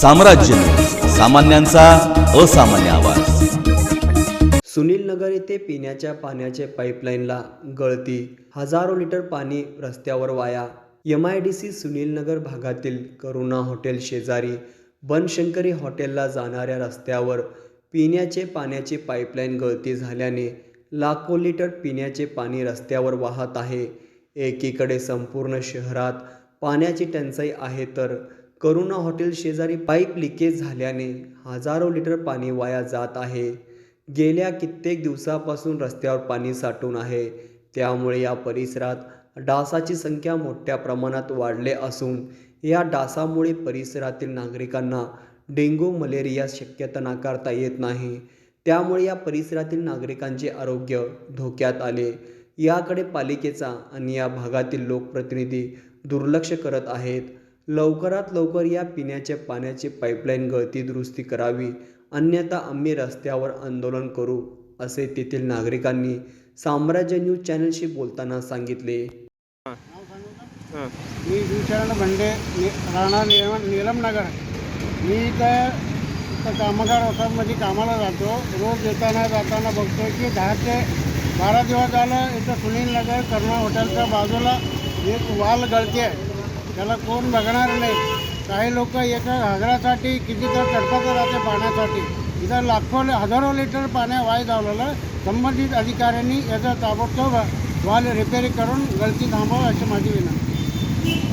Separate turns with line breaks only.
साम्राज्य. सामान्यांचा असामान्य आवाज.
सुनील नगर येथे पिण्याच्या पाण्याचे पाईपलाईनला गळती. हजारो लिटर पाणी रस्त्यावर वाया. M I D C Sunil Nagar भागातील करुणा हॉटेल शेजारी बनशंकरी हॉटेलला जाणाऱ्या रस्त्यावर पिण्याचे पाण्याची पाईपलाईन गळती झाल्याने लाखो लिटर पिण्याचे पाणी रस्त्यावर वाहत आहे. एकीकडे संपूर्ण शहरात पाण्याची टंचाई आहे तर करुणा हॉटेल शेजारी पाईप लिकेज झाल्याने हजारो लिटर पाणी वाया जात आहे. गेल्या कित्येक दिवसापासून रस्त्यावर पाणी साठून आहे. त्यामुळे या परिसरात डासाची संख्या मोठ्या प्रमाणात वाढले असून या डासामुळे परिसरातील नागरिकांना डेंग्यू मलेरिया शक्यता नाकारता येत नाही. त्यामुळे या परिसरातील नागरिकांचे आरोग्य धोक्यात आले. याकडे पालिकेचा आणि या भागातील लोकप्रतिनिधी दुर्लक्ष करत आहेत. लवकरात लवकर या पिण्याच्या पाण्याची पाईपलाईन गळती दुरुस्ती करावी. अन्यथा आम्ही रस्त्यावर आंदोलन करू असे तेथील नागरिकांनी साम्राज्य न्यूज चॅनलशी बोलताना सांगितले.
मी विचारण भंडे नि- राहणार निलम निलमनगर मी इथं इथं कामगार वसाहतमध्ये कामाला जातो. रोज येताना जाताना बघतो की दहा ते बारा दिवस झालं इथं सुनील नगर करुणा हॉटेलच्या बाजूला एक वाल गळते त्याला कोण बघणार नाही. काही लोक एका घागरासाठी किती तर तडपत राहते पाण्यासाठी. इथं लाखो हजारो लिटर पाण्या वाय झालेलं संबंधित अधिकाऱ्यांनी याचा ताबडतोब वाल रिपेअरिंग करून गळती थांबवा अशी माझी विनंती.